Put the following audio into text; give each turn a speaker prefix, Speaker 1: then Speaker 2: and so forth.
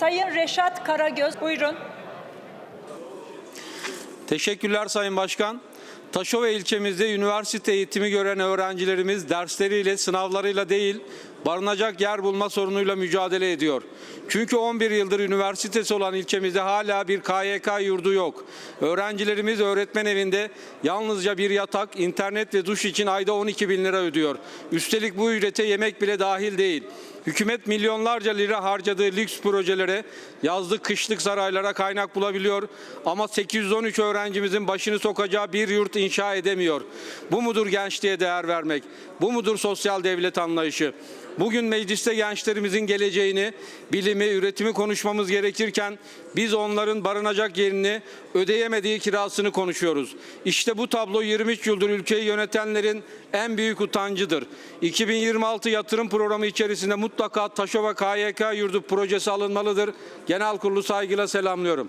Speaker 1: Sayın Reşat Karagöz buyurun.
Speaker 2: Teşekkürler Sayın Başkan. Taşova ilçemizde üniversite eğitimi gören öğrencilerimiz dersleriyle, sınavlarıyla değil, barınacak yer bulma sorunuyla mücadele ediyor. Çünkü 11 yıldır üniversitesi olan ilçemizde hala bir KYK yurdu yok. Öğrencilerimiz öğretmen evinde yalnızca bir yatak, internet ve duş için ayda 12 bin lira ödüyor. Üstelik bu ücrete yemek bile dahil değil. Hükümet milyonlarca lira harcadığı lüks projelere, yazlık kışlık saraylara kaynak bulabiliyor ama 813 öğrencimizin başını sokacağı bir yurt inşa edemiyor. Bu mudur gençliğe değer vermek? Bu mudur sosyal devlet anlayışı? Bugün mecliste gençlerimizin geleceğini, bilimi, üretimi konuşmamız gerekirken biz onların barınacak yerini, ödeyemediği kirasını konuşuyoruz. İşte bu tablo 23 yıldır ülkeyi yönetenlerin en büyük utancıdır. 2026 yatırım programı içerisinde mutlaka Taşova KYK yurdu projesi alınmalıdır. Genel kurulu saygıyla selamlıyorum.